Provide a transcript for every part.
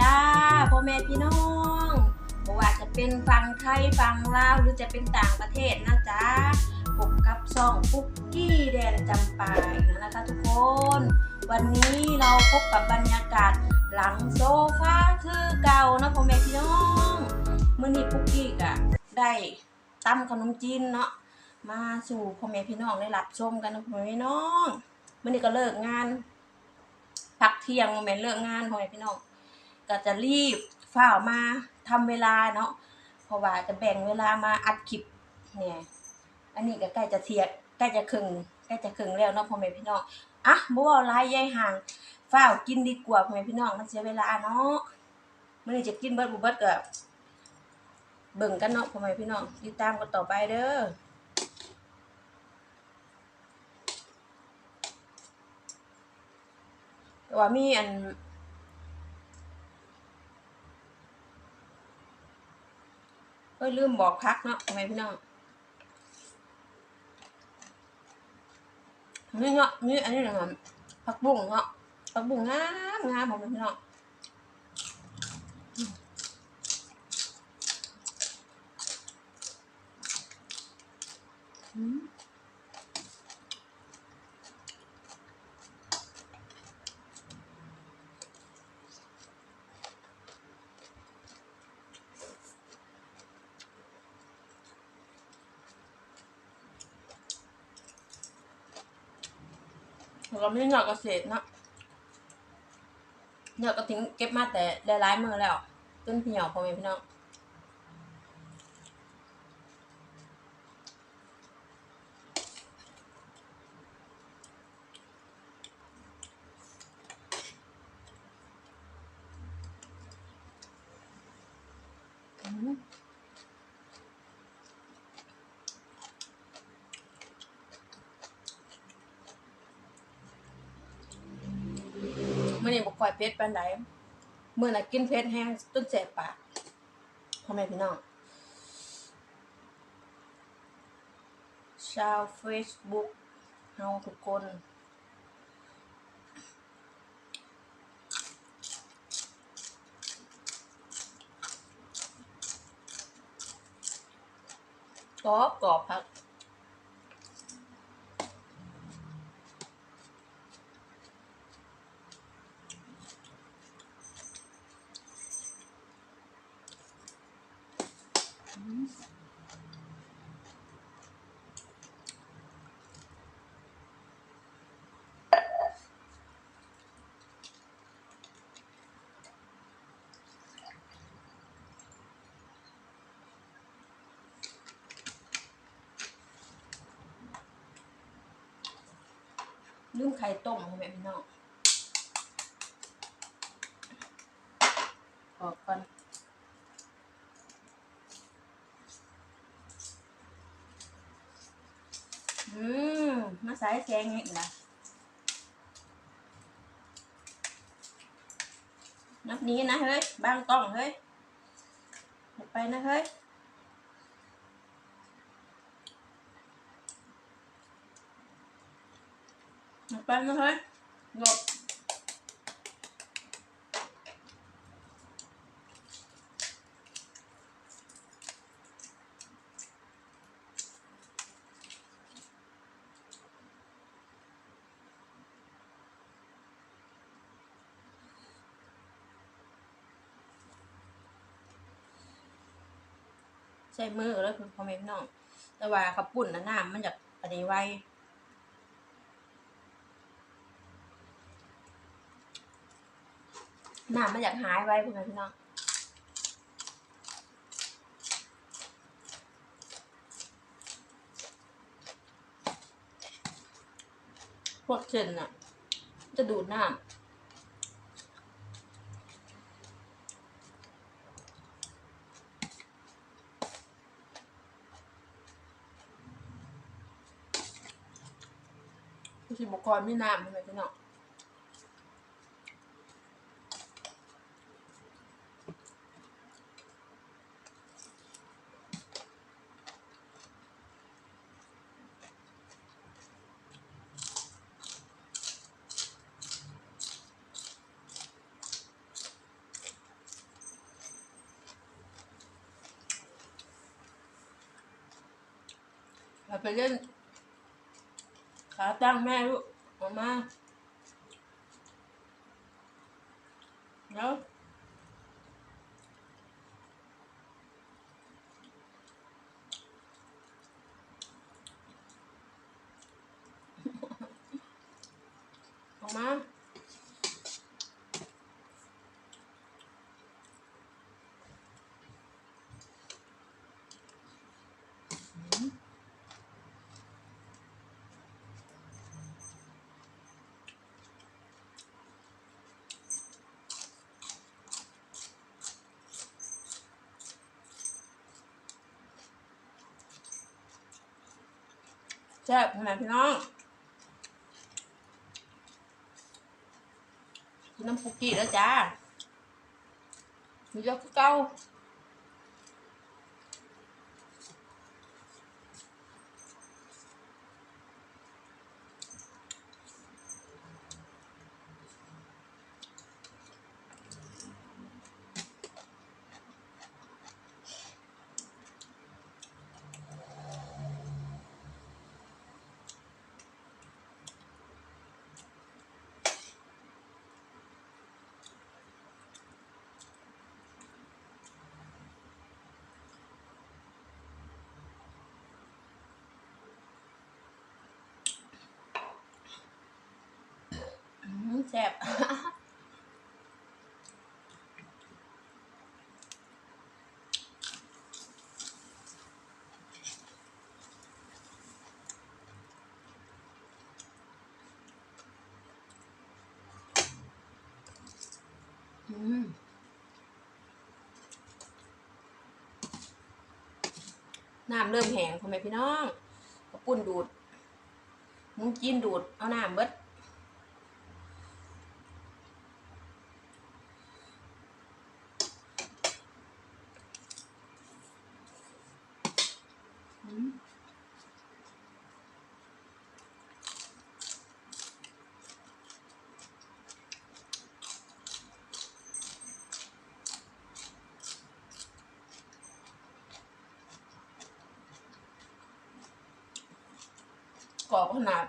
จ้าพ่อแม่พี่น้องบ่ว่าจะเป็นฝั่งไทยฝั่งลาวหรือจะเป็นต่างประเทศนะจ๊ะพบกับซองปุ๊กกี้แดนจำปาอีกแล้วนะคะทุกคน วันนี้เราพบกับบรรยากาศหลังโซฟาคือเก่านะพ่อแม่พี่น้องมื้อนี้ปุ๊กกี้ก็ได้ตำขนมจีนเนาะมาสู่พ่อแม่พี่น้องได้รับชมกันนะพ่อแม่พี่น้องมื้อนี้ก็เลิกงานพักเที่ยงโมเมนต์เลิกงานพ่อแม่พี่น้อง ก็จะรีบฝ้ามาทำเวลาเนาะเพราะว่าจะแบ่งเวลามาอัดคลิปเนี่ยอันนี้ก็ใกล้จะเทียดใกล้จะครึ่งใกล้จะครึ่งแล้วเนาะพ่อแม่พี่น้องอะบ่เว้าหลายยายห่างฝ้ากินดีกว่าพ่อแม่พี่น้องมันเสียเวลาเนาะมื้อนี้จะกินเบิดบ่เบิดก็เบิ่งกันเนาะพ่อแม่พี่น้องติดตามกันต่อไปเด้อแต่ว่ามีอัน เอ้ยลืมบอกพักเนาะทำไมพี่น้องนี่เนาะนี่อันนี้นะครับผักบุ้งเนาะผักบุ้งงามงามผมพี่น้องอืม เราไม่ได้เหงาเกษตรนะเหงาก็ทิ้งเก็บมาแต่หลายๆมือแล้วต้นเหี่ยวพอไม่พี่น้อง อืมมื่อนี้บอก คอยเพชรปานใดเมื่อน่ะกินเพชรแห้งจนแสบปากพ่อแม่พี่น้องชาวเฟซบุ๊กเฮาทุกคนกรอบกรอบครั ลืมไข่ต้มพ่อแม่พี่น้องออกก่อนอืมมาใส่แกงนี่นะนับนี้นะเฮ้ยบางกล้องเฮ้ยไปนะเฮ้ย หมดไปนะเฮ้ยหลบใช้มือแล้วคือพ่อแม่พี่น้อง แต่ว่าขับปุ่นนะน้ำมันจะอันนี้ไว หน้ำมันอยากหายไว้พวกนั้นพี่น้องพวกเช่นน่ะจะดูดน้ำผู้ชิบกรไม่น้ำใช่ไหมพี่น้อง เอาไปเล่น ขาตั้งแม่ลูกออกมาแล้วออกมา แซ่บขนาดพี่น้องน้ำปุกกี้แล้วจ้ามีเยอะเก้าอืม แซ่บอืมน้ำเริ่มแห้งพ่อแม่พี่น้องกระปุ่นดูดมุ้งจีนดูด เอาน้ำเบิดอืม กรอบขนาด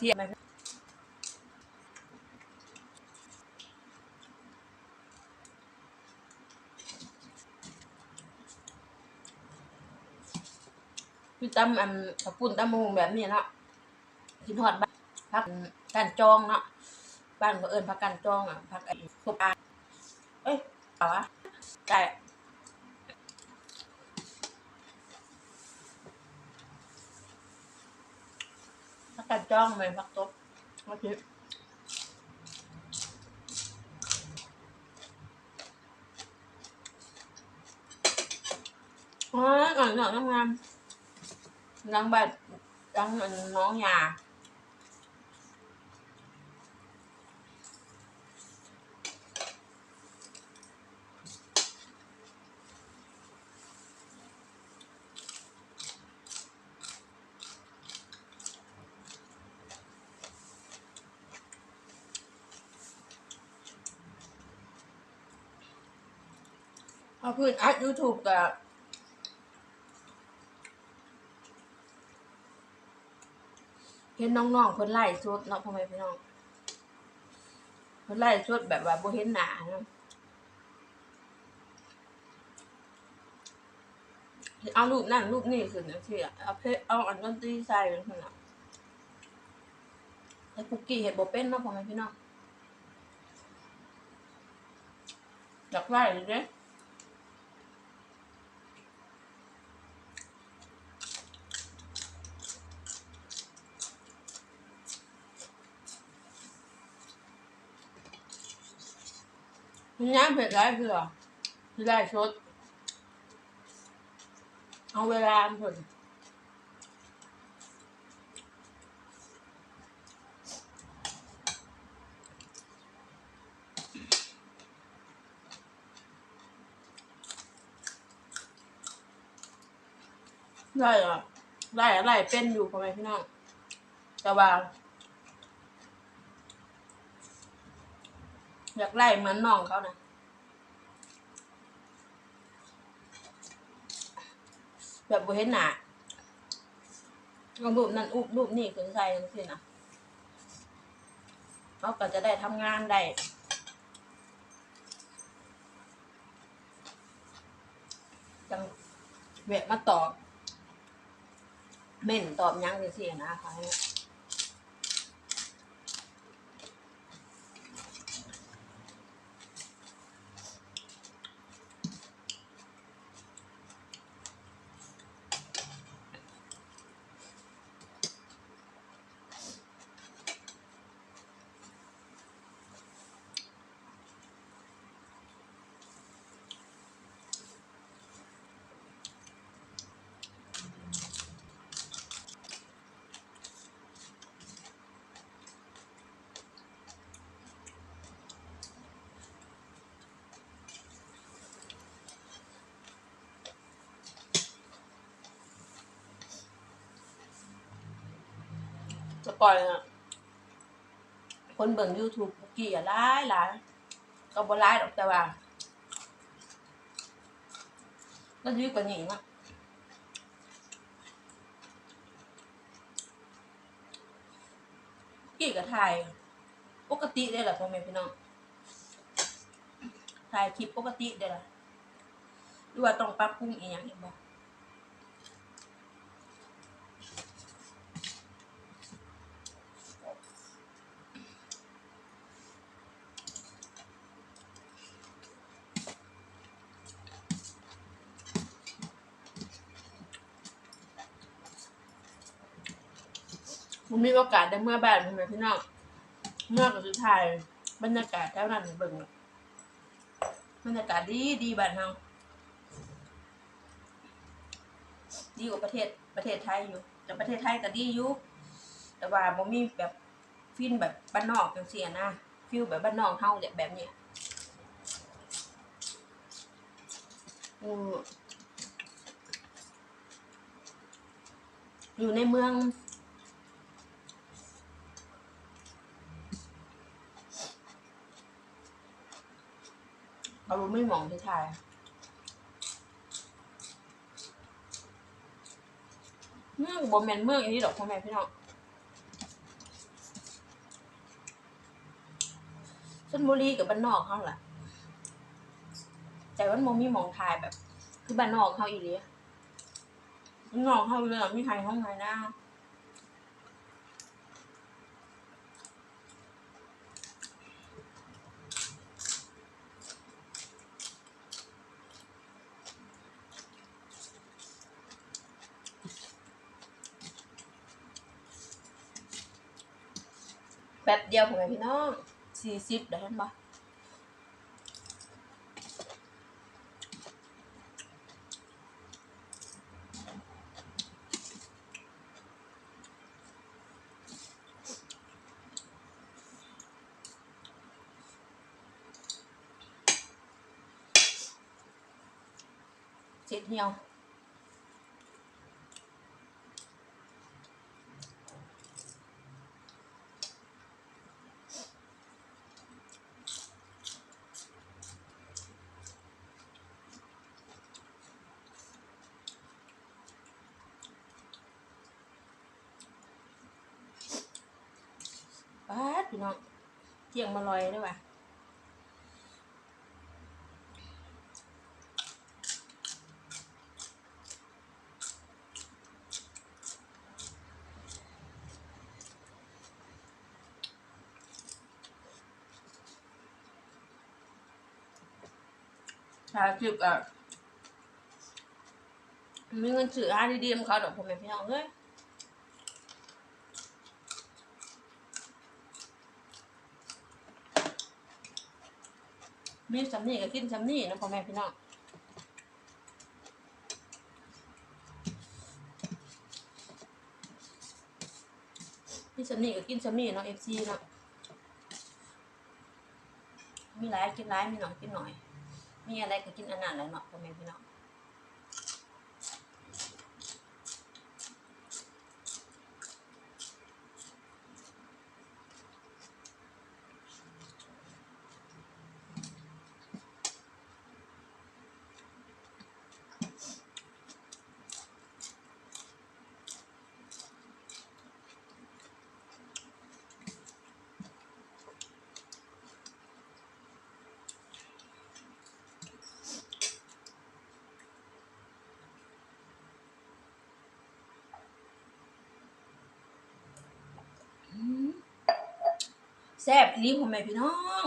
เทียมพี่ตั้มอันกระปุ่นตั้มมงแบบนี้เนาะกินทอดบ้านพักกันจองเนาะบ้านก็เอิญพักกันจองอะพักไอ้คบอาเอ้ยเอาวะไก่พั กัดจ้องไหมพักตบโอเคอ๋อก่อนหน่อยงามๆยังแบบยังน้องยา เอาพื้นอัดยูทูบกับเห็นน้องๆคนไล่สดเนาะพ่อแม่พี่น้องคนไล่สดแบบว่าบ่เห็นหน้าเนาะเอารูปนั่นรูปนี่ขึ้นนะที่เอาเพเอาอันดนตรีใส่เป็นขนาดแต่คุกกี้เห็ดบ่เป็นเนาะพ่อแม่พี่น้องอยากไล่เลย น้ำเผ็ดร้ายเผื่อได้ชด เอาเวลาผลได้เหรอได้อะไรเป็นอยู่ทำไมพี่น้องแต่ว่า อยากไล่เหมือนน้องเขานะแบบบ่เห็นหน้าเอารูปนั่นอุบรูปนี่คือใส่จังซี่นะเขาก็จะได้ทำงานได้จังแวะมาตอบเม่นตอบยังจังซี่นะคะ สปอยล์อะคนเบิ่ง YouTube กี่อะหลายหลายก็บ่หลายดอกแต่ว่าก็ดีกว่านี้นะกี่กับถ่ายปกติได้แหละพ่อแม่พี่น้องถ่ายคลิปปกติได้ละหรือว่าต้องปรับปรุงอีกอย่างอีกบ่ ผมมีโอกาสได้เมื่อบ้านพ่อแม่พี่น้องเมื่อก็คือถ่ายบรรยากาศแถวนั้นเบิ่งบรรยากาศดีดีบ้านเฮาดีกว่าประเทศประเทศไทยอยู่ แต่ประเทศไทยก็ดีอยู่แต่ว่าบ่มีแบบฟินแบบบ้านนอกจังซี่นะฟิลแบบบ้านนอกเฮาเนี่ยแบบเนี้ยอยู่ในเมือง เราไม่มองที่ไทยเมืองบอมแมนเมืองอันนี้ดอกพ่อแม่พี่น้องชนบุรีกับบ้านนอกเขาแหละแต่ว่าโมมีมองทายแบบ คือบ้านนอกเขาอีเลียบ้านนอกเขาเลียมีใครห้องไหนนะ เดียวพ่อแม่พี่น้องสี่สิบเดี๋ยวเห็นปะเจ็ดเหี่ยว น้องเที่ยงมาลอยด้ป่ะชาจิบอะมีเงินซื้ออาดีๆของเขาดอกผมเป็นพี่น้องเอ้ย มีสำนีก็กินสำนีนะพ่อแม่พี่น้องมีสำนีก็กินสำนีเนาะเอฟซีเนาะมีหลายกินหลายมีหน่อยกินหน่อย มีอะไรก็กินอันนั้นแหละเนาะพ่อแม่พี่น้อง แซ่บอีหลีพ่อแม่พี่น้อง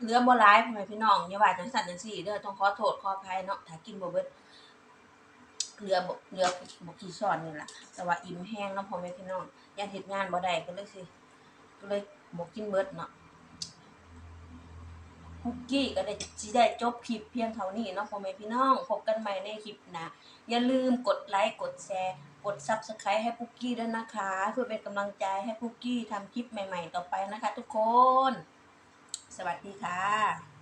เหลือบ่หลายพ่อแม่พี่น้องอย่าว่าจังสั่นจังซี่เด้อต้องขอโทษขออภัยเนาะถ้ากินบ่เบิดเหลือบเหลือบกี่ช้อนนี่แหละแต่ว่าอิ่มแห้งเนาะพ่อแม่พี่น้องยานเฮ็ดงานบ่ได้ก็เลยสิก็เลยบ่กินเบิดเนาะคุกกี้ก็ได้สิได้จบคลิปเพียงเท่านี้เนาะพ่อแม่พี่น้องพบกันใหม่ในคลิปหน้าอย่าลืมกดไลค์กดแชร์ กด Subscribe ให้ปุกกี้ด้วยนะคะ เพื่อเป็นกำลังใจให้ปุกกี้ทำคลิปใหม่ ๆ ต่อไปนะคะ ทุกคน สวัสดีค่ะ